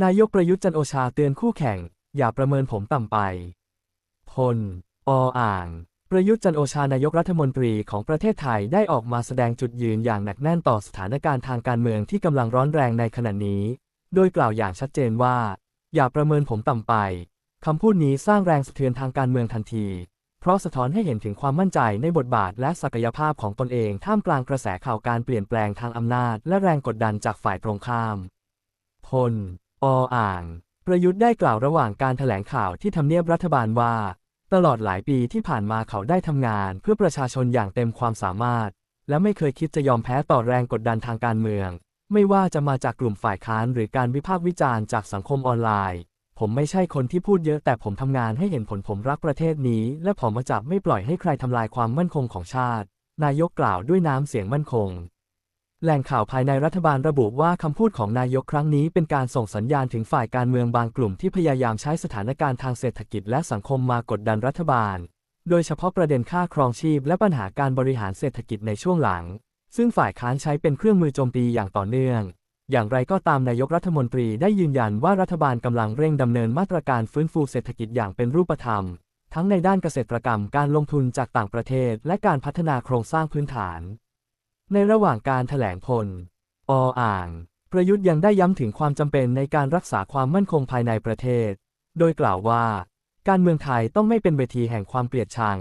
นายกประยุทธ์จันโอชาเตือนคู่แข่ง อย่าประเมินผมต่ำไป พล ออ่าง ประยุทธ์จันโอชานายกรัฐมนตรีของประเทศไทยได้ออกมาแสดงจุดยืนอย่างหนักแน่นต่อสถานการณ์ทางการเมืองที่กำลังร้อนแรงในขณะนี้ โดยกล่าวอย่างชัดเจนว่า อย่าประเมินผมต่ำไปคำพูดนี้สร้างแรงสะเทือนทางการเมืองทันที เพราะสะท้อนให้เห็นถึงความมั่นใจในบทบาทและศักยภาพของตนเองท่ามกลางกระแสข่าวการเปลี่ยนแปลงทางอำนาจ และแรงกดดันจากฝ่ายตรงข้าม พล ออ่าง ประยุทธ์ได้กล่าวระหว่างการถแถลงข่าวที่ทำเนียบรัฐบาลว่า ตลอดหลายปีที่ผ่านมาเขาได้ทำงานเพื่อประชาชนอย่างเต็มความสามารถ และไม่เคยคิดจะยอมแพ้ต่อแรงกดดันทางการเมือง ไม่ว่าจะมาจากกลุ่มฝ่ายค้านหรือการวิพากษ์วิจารณ์จากสังคมออนไลน์ ผมไม่ใช่คนที่พูดเยอะแต่ผมทำงานให้เห็นผลผมรักประเทศนี้ และผมมาจับไม่ปล่อยให้ใครทำลายความมั่นคงของชาติ นายกกล่าวด้วยน้ำเสียงมั่นคง แหล่งข่าวภายในรัฐบาลระบุว่าคำพูดของนายกครั้งนี้เป็นการส่งสัญญาณถึงฝ่ายการเมืองบางกลุ่มที่พยายามใช้สถานการณ์ทางเศรษฐกิจและสังคมมากดดันรัฐบาล โดยเฉพาะประเด็นค่าครองชีพและปัญหาการบริหารเศรษฐกิจในช่วงหลัง ซึ่งฝ่ายค้านใช้เป็นเครื่องมือโจมตีอย่างต่อเนื่อง อย่างไรก็ตามนายกรัฐมนตรีได้ยืนยันว่ารัฐบาลกำลังเร่งดำเนินมาตรการฟื้นฟูเศรษฐกิจอย่างเป็นรูปธรรม ทั้งในด้านเกษตรกรรม การลงทุนจากต่างประเทศ และการพัฒนาโครงสร้างพื้นฐาน ในระหว่างการแถลงพล ออ่าง ประยุทธ์ยังได้ย้ำถึงความจำเป็นในการรักษาความมั่นคงภายในประเทศ โดยกล่าวว่า การเมืองไทยต้องไม่เป็นเวทีแห่งความเกลียดชัง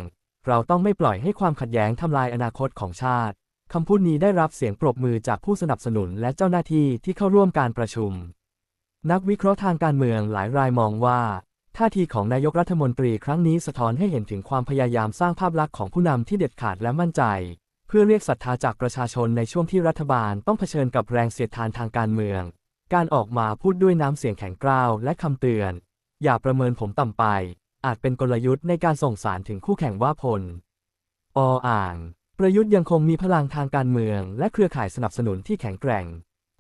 เราต้องไม่ปล่อยให้ความขัดแย้งทำลายอนาคตของชาติ คำพูดนี้ได้รับเสียงปรบมือจากผู้สนับสนุนและเจ้าหน้าที่ที่เข้าร่วมการประชุม นักวิเคราะห์ทางการเมืองหลายรายมองว่าท่าทีของนายกรัฐมนตรีครั้งนี้สะท้อนให้เห็นถึงความพยายามสร้างภาพลักษณ์ของผู้นำที่เด็ดขาดและมั่นใจ พื่อเรียกศรัทธาจากประชาชนในช่วงที่รัฐบาลต้องเผชิญกับแรงเสียดทานทางการเมือง การออกมาพูดด้วยน้ำเสียงแข็งกร้าวและคำเตือน อย่าประเมินผมต่ำไป อาจเป็นกลยุทธ์ในการส่งสารถึงคู่แข่งว่าพล ออ่าง ประยุทธ์ยังคงมีพลังทางการเมือง และเครือข่ายสนับสนุนที่แข็งแกร่ง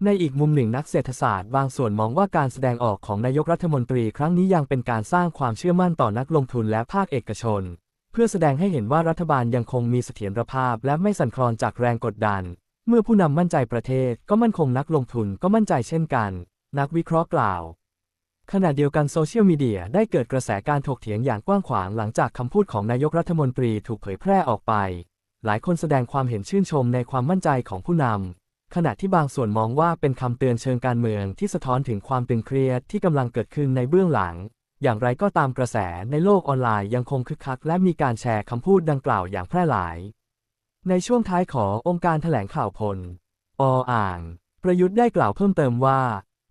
ในอีกมุมหนึ่งนักเศรษฐศาสตร์บางส่วนมองว่าการแสดงออกของนายกรัฐมนตรีครั้งนี้ยังเป็นการสร้างความเชื่อมั่นต่อนักลงทุนและภาคเอกชน เพื่อแสดงให้เห็นว่ารัฐบาลยังคงมีเสถียรภาพ และไม่สั่นคลอนจากแรงกดดัน เมื่อผู้นำมั่นใจประเทศก็มั่นคงนักลงทุนก็มั่นใจเช่นกัน นักวิเคราะห์กล่าว ขณะเดียวกันโซเชียลมีเดียได้เกิดกระแสการถกเถียงอย่างกว้างขวางหลังจากคำพูดของนายกรัฐมนตรีถูกเผยแพร่ออกไป หลายคนแสดงความเห็นชื่นชมในความมั่นใจของผู้นำขณะที่บางส่วนมองว่าเป็นคำเตือนเชิงการเมืองที่สะท้อนถึงความตึงเครียดที่กำลังเกิดขึ้นในเบื้องหลัง อย่างไรก็ตามกระแสในโลกออนไลน์ยังคงคึกคัก และมีการแชร์คำพูดดังกล่าวอย่างแพร่หลาย ในช่วงท้ายขององค์การแถลงข่าวพล ออ่าง ประยุทธ์ได้กล่าวเพิ่มเติมว่า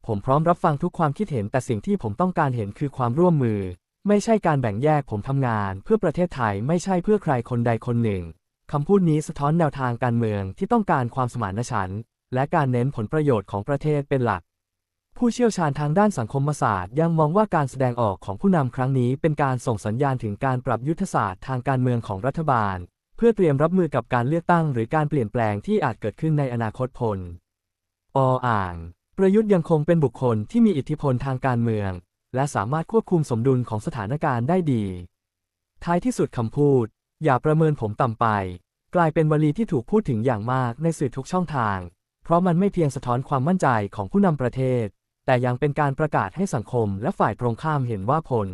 ผมพร้อมรับฟังทุกความคิดเห็นแต่สิ่งที่ผมต้องการเห็นคือความร่วมมือ ไม่ใช่การแบ่งแยกผมทำงาน เพื่อประเทศไทยไม่ใช่เพื่อใครคนใดคนหนึ่งคำพูดนี้สะท้อนแนวทางการเมืองที่ต้องการความสมานฉันท์และการเน้นผลประโยชน์ของประเทศเป็นหลัก ผู้เชี่ยวชาญทางด้านสังคมศาสตร์ยังมองว่าการแสดงออกของผู้นำครั้งนี้เป็นการส่งสัญญาณถึงการปรับยุทธศาสตร์ทางการเมืองของรัฐบาล เพื่อเตรียมรับมือกับการเลือกตั้งหรือการเปลี่ยนแปลงที่อาจเกิดขึ้นในอนาคตพล ออ่าง ประยุทธ์ยังคงเป็นบุคคลที่มีอิทธิพลทางการเมือง และสามารถควบคุมสมดุลของสถานการณ์ได้ดี ท้ายที่สุดคำพูด อย่าประเมินผมต่ำไป กลายเป็นวลีที่ถูกพูดถึงอย่างมากในสื่อทุกช่องทาง เพราะมันไม่เพียงสะท้อนความมั่นใจของผู้นำประเทศ แต่ยังเป็นการประกาศให้สังคมและฝ่ายตรงข้ามเห็นว่าพล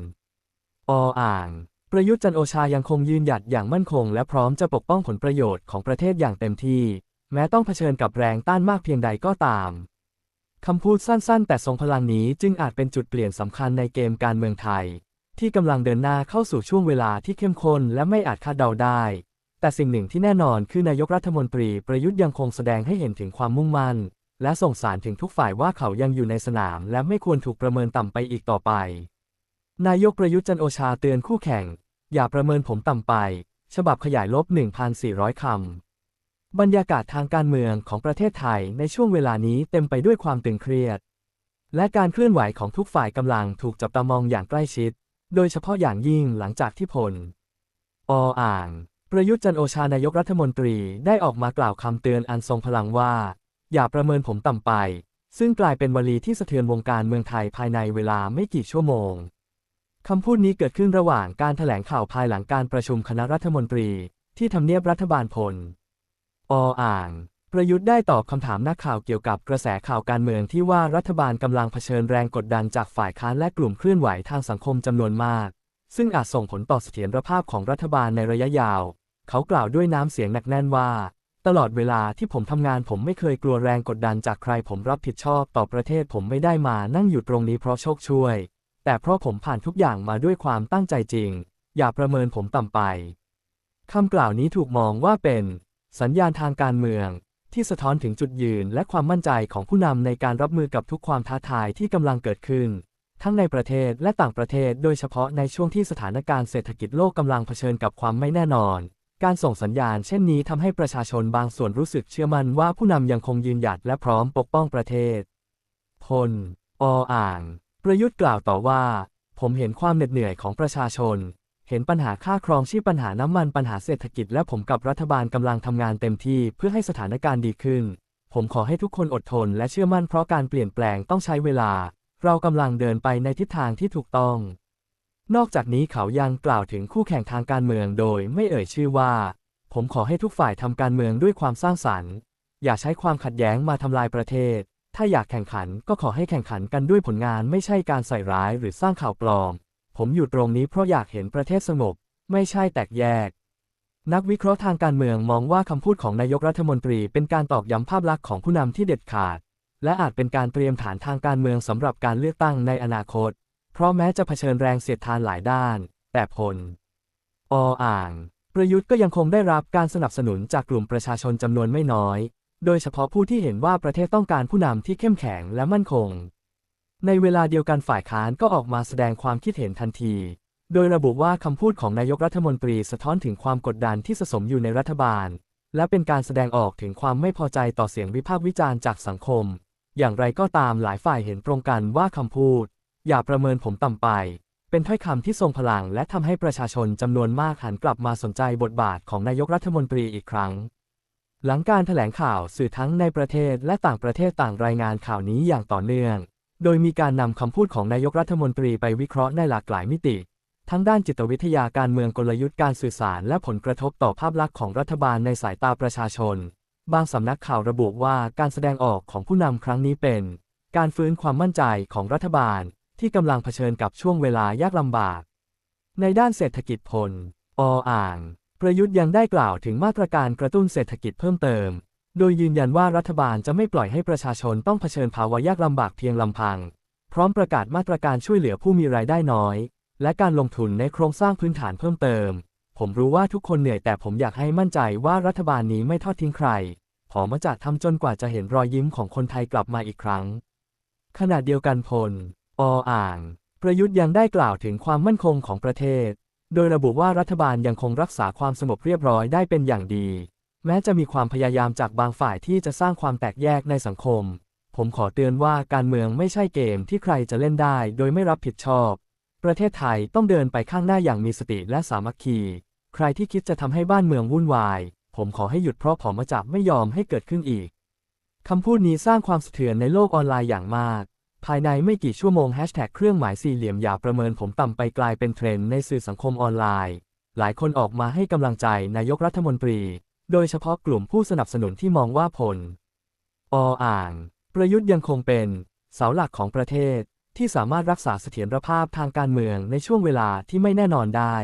ออ่าง ประยุทธ์จันโอชายังคงยืนหยัดอย่างมั่นคง และพร้อมจะปกป้องผลประโยชน์ของประเทศอย่างเต็มที่ แม้ต้องเผชิญกับแรงต้านมากเพียงใดก็ตามคำพูดสั้นๆ แต่ทรงพลังนี้จึงอาจเป็นจุดเปลี่ยนสำคัญในเกมการเมืองไทย ที่กำลังเดินหน้าเข้าสู่ช่วงเวลาที่เข้มข้นและไม่อาจคาดเดาได้ แต่สิ่งหนึ่งที่แน่นอนคือนายกรัฐมนตรีประยุทธ์ยังคงแสดงให้เห็นถึงความมุ่งมั่น และส่งสารถึงทุกฝ่ายว่าเขายังอยู่ในสนาม และไม่ควรถูกประเมินต่ำไปอีกต่อไป นายกประยุทธ์จันโอชาเตือนคู่แข่ง อย่าประเมินผมต่ำไป ฉบับขยายลบ 1,400 คำ บรรยากาศทางการเมืองของประเทศไทยในช่วงเวลานี้เต็มไปด้วยความตึงเครียด และการเคลื่อนไหวของทุกฝ่ายกำลังถูกจับตามองอย่างใกล้ชิด โดยเฉพาะอย่างยิ่งหลังจากที่พลออ่าง ประยุทธ์จันโอชานายกรัฐมนตรีได้ออกมากล่าวคำเตือนอันทรงพลังว่า อย่าประเมินผมต่ำไป ซึ่งกลายเป็นวลีที่สะเทือนวงการเมืองไทยภายในเวลาไม่กี่ชั่วโมงคำพูดนี้เกิดขึ้นระหว่างการแถลงข่าวภายหลังการประชุมคณะรัฐมนตรี ที่ทำเนียบรัฐบาลพล ออ่าง ประยุทธ์ได้ตอบคำถามนักข่าวเกี่ยวกับกระแสข่าวการเมืองที่ว่ารัฐบาลกำลังเผชิญแรงกดดันจากฝ่ายค้านและกลุ่มเคลื่อนไหวทางสังคมจำนวนมาก ซึ่งอาจส่งผลต่อเสถียรภาพของรัฐบาลในระยะยาว เขากล่าวด้วยน้ำเสียงหนักแน่นว่า ตลอดเวลาที่ผมทำงานผมไม่เคยกลัวแรงกดดันจากใครผมรับผิดชอบต่อประเทศผมไม่ได้มานั่งอยู่ตรงนี้เพราะโชคช่วย แต่เพราะผมผ่านทุกอย่างมาด้วยความตั้งใจจริง อย่าประเมินผมต่ำไปคำกล่าวนี้ถูกมองว่าเป็น สัญญาณทางการเมือง ที่สะท้อนถึงจุดยืนและความมั่นใจของผู้นำในการรับมือกับทุกความท้าทายที่กำลังเกิดขึ้น ทั้งในประเทศและต่างประเทศ โดยเฉพาะในช่วงที่สถานการณ์เศรษฐกิจโลกกำลังเผชิญกับความไม่แน่นอน การส่งสัญญาณเช่นนี้ทำให้ประชาชนบางส่วนรู้สึกเชื่อมั่นว่าผู้นำยังคงยืนหยัดและพร้อมปกป้องประเทศ พล ออ่าง ประยุทธ์กล่าวต่อว่า ผมเห็นความเหน็ดเหนื่อยของประชาชน เห็นปัญหาค่าครองชีพปัญหาน้ำมันปัญหาเศรษฐกิจและผมกับรัฐบาลกำลังทำงานเต็มที่เพื่อให้สถานการณ์ดีขึ้น ผมขอให้ทุกคนอดทนและเชื่อมั่นเพราะการเปลี่ยนแปลงต้องใช้เวลา เรากำลังเดินไปในทิศทางที่ถูกต้อง นอกจากนี้เขายังกล่าวถึงคู่แข่งทางการเมืองโดยไม่เอ่ยชื่อว่า ผมขอให้ทุกฝ่ายทำการเมืองด้วยความสร้างสรรค์ อย่าใช้ความขัดแย้งมาทำลายประเทศ ถ้าอยากแข่งขันก็ขอให้แข่งขันกันด้วยผลงานไม่ใช่การใส่ร้ายหรือสร้างข่าวปลอม ผมอยู่ตรงนี้เพราะอยากเห็นประเทศสงบ ไม่ใช่แตกแยก นักวิเคราะห์ทางการเมืองมองว่าคำพูดของนายกรัฐมนตรีเป็นการตอกย้ำภาพลักษณ์ของผู้นำที่เด็ดขาด และอาจเป็นการเตรียมฐานทางการเมืองสำหรับการเลือกตั้งในอนาคต เพราะแม้จะเผชิญแรงเสียดทานหลายด้าน แต่ผลออ่าง ประยุทธ์ก็ยังคงได้รับการสนับสนุนจากกลุ่มประชาชนจำนวนไม่น้อย โดยเฉพาะผู้ที่เห็นว่าประเทศต้องการผู้นำที่เข้มแข็งและมั่นคง ในเวลาเดียวกันฝ่ายค้านก็ออกมาแสดงความคิดเห็นทันที โดยระบุว่าคำพูดของนายกรัฐมนตรีสะท้อนถึงความกดดันที่สะสมอยู่ในรัฐบาล และเป็นการแสดงออกถึงความไม่พอใจต่อเสียงวิพากษ์วิจารณ์จากสังคม อย่างไรก็ตามหลายฝ่ายเห็นตรงกันว่าคำพูด อย่าประเมินผมต่ำไป เป็นถ้อยคำที่ทรงพลังและทำให้ประชาชนจำนวนมากหันกลับมาสนใจบทบาทของนายกรัฐมนตรีอีกครั้ง หลังการถแถลงข่าวสื่อทั้งในประเทศและต่างประเทศต่างรายงานข่าวนี้อย่างต่อเนื่อง โดยมีการนำคำพูดของนายกรัฐมนตรีไปวิเคราะห์ในหลากหลายมิติ ทั้งด้านจิตวิทยาการเมืองกลยุทธ์การสื่อสาร และผลกระทบต่อภาพลักษณ์ของรัฐบาลในสายตาประชาชน บางสำนักข่าวระบุว่าการแสดงออกของผู้นำครั้งนี้เป็น การฟื้นความมั่นใจของรัฐบาล ที่กำลังเผชิญกับช่วงเวลายากลำบาก ในด้านเศรษฐกิจพล ออ่าง ประยุทธ์ยังได้กล่าวถึงมาตรการกระตุ้นเศรษฐกิจเพิ่มเติม โดยยืนยันว่ารัฐบาลจะไม่ปล่อยให้ประชาชนต้องเผชิญภาวะยากลำบากเพียงลำพัง พร้อมประกาศมาตรการช่วยเหลือผู้มีรายได้น้อย และการลงทุนในโครงสร้างพื้นฐานเพิ่มเติม ผมรู้ว่าทุกคนเหนื่อยแต่ผมอยากให้มั่นใจว่ารัฐบาลนี้ไม่ทอดทิ้งใครผมจะทำจนกว่าจะเห็นรอยยิ้มของคนไทยกลับมาอีกครั้ง ขณะเดียวกันพล ออ่าง ประยุทธ์ยังได้กล่าวถึงความมั่นคงของประเทศ โดยระบุว่ารัฐบาลยังคงรักษาความสงบเรียบร้อยได้เป็นอย่างดี แม้จะมีความพยายามจากบางฝ่ายที่จะสร้างความแตกแยกในสังคม ผมขอเตือนว่าการเมืองไม่ใช่เกมที่ใครจะเล่นได้โดยไม่รับผิดชอบ ประเทศไทยต้องเดินไปข้างหน้าอย่างมีสติและสามัคคี ใครที่คิดจะทำให้บ้านเมืองวุ่นวาย ผมขอให้หยุดเพราะผมจับไม่ยอมให้เกิดขึ้นอีกคำพูดนี้สร้างความสะเทือนในโลกออนไลน์อย่างมาก ภายในไม่กี่ชั่วโมงแฮชแท็กเครื่องหมายสี่เหลี่ยมอย่าประเมินผมต่ำไปกลายเป็นเทรนด์ในสื่อสังคมออนไลน์ หลายคนออกมาให้กำลังใจนายกรัฐมนตรี โดยเฉพาะกลุ่มผู้สนับสนุนที่มองว่าผล ออ่าง ประยุทธ์ยังคงเป็น เสาหลักของประเทศ ที่สามารถรักษาเสถียรภาพทางการเมืองในช่วงเวลาที่ไม่แน่นอนได้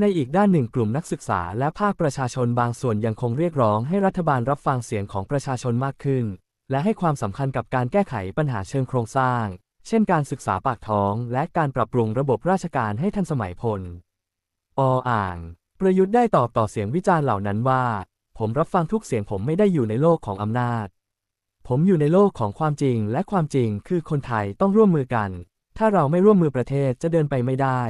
ในอีกด้านหนึ่งกลุ่มนักศึกษาและภาคประชาชนบางส่วนยังคงเรียกร้องให้รัฐบาลรับฟังเสียงของประชาชนมากขึ้น และให้ความสำคัญกับการแก้ไขปัญหาเชิงโครงสร้าง เช่นการศึกษาปากท้อง และการปรับปรุงระบบราชการให้ทันสมัยพล ออ่าง ประยุทธ์ได้ตอบต่อเสียงวิจารณ์เหล่านั้นว่า ผมรับฟังทุกเสียงผมไม่ได้อยู่ในโลกของอำนาจ ผมอยู่ในโลกของความจริงและความจริงคือคนไทยต้องร่วมมือกัน ถ้าเราไม่ร่วมมือประเทศจะเดินไปไม่ได้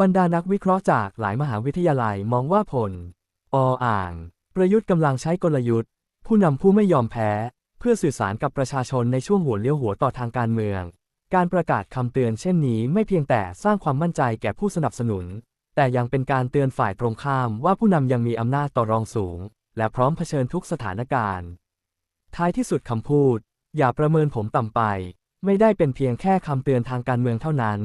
บรรดานักวิเคราะห์จากหลายมหาวิทยาลัยมองว่าผล ออ่าง ประยุทธ์กำลังใช้กลยุทธ์ ผู้นำผู้ไม่ยอมแพ้ เพื่อสื่อสารกับประชาชนในช่วงหัวเลี้ยวหัวต่อทางการเมือง การประกาศคำเตือนเช่นนี้ไม่เพียงแต่สร้างความมั่นใจแก่ผู้สนับสนุน แต่ยังเป็นการเตือนฝ่ายตรงข้ามว่าผู้นำยังมีอำนาจต่อรองสูง และพร้อมเผชิญทุกสถานการณ์ ท้ายที่สุดคำพูด อย่าประเมินผมต่ำไป ไม่ได้เป็นเพียงแค่คำเตือนทางการเมืองเท่านั้น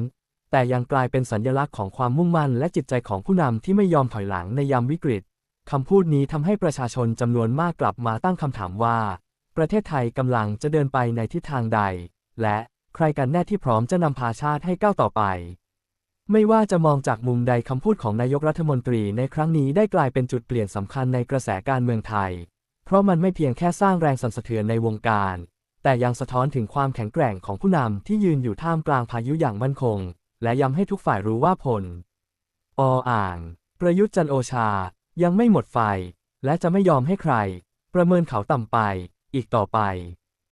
แต่ยังกลายเป็นสัญลักษณ์ของความมุ่งมั่นและจิตใจของผู้นำที่ไม่ยอมถอยหลังในยามวิกฤตคำพูดนี้ทำให้ประชาชนจำนวนมากกลับมาตั้งคำถามว่า ประเทศไทยกำลังจะเดินไปในทิศทางใด และใครกันแน่ที่พร้อมจะนำพาชาติให้ก้าวต่อไป ไม่ว่าจะมองจากมุมใดคำพูดของนายกรัฐมนตรีในครั้งนี้ได้กลายเป็นจุดเปลี่ยนสำคัญในกระแสการเมืองไทย เพราะมันไม่เพียงแค่สร้างแรงสั่นสะเทือนในวงการ แต่ยังสะท้อนถึงความแข็งแกร่งของผู้นำที่ยืนอยู่ท่ามกลางพายุอย่างมั่นคง และย้ำให้ทุกฝ่ายรู้ว่าผล ออ่าง ประยุทธ์จันโอชา ยังไม่หมดไฟ และจะไม่ยอมให้ใคร ประเมินเขาต่ำไป อีกต่อไป